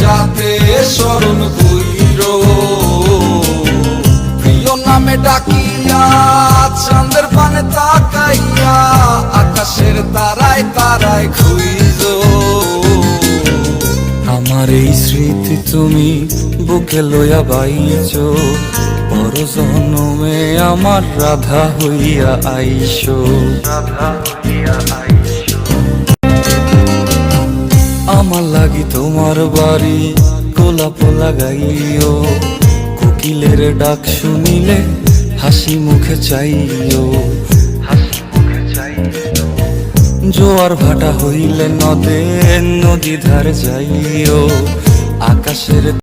যাতে স্মরণ কইর। প্রিয় নামে ডাকিয়া, চাঁদের পানে তাকাইয়া, আকাশের তারায় তারায় খুইজ আমার এই স্মৃতি তুমি বুকে লইয়া বাইছ পর জনমে আমার রাধা হইয়া আইসো। আমার লাগি তোমার বাড়ি গোলাপ লাগাইও। কোকিলের ডাক শুনিলে হাসি মুখে চাইও। জোয়ার ভাটা হইলে নদে, নদী ধার যাইও। আকাশের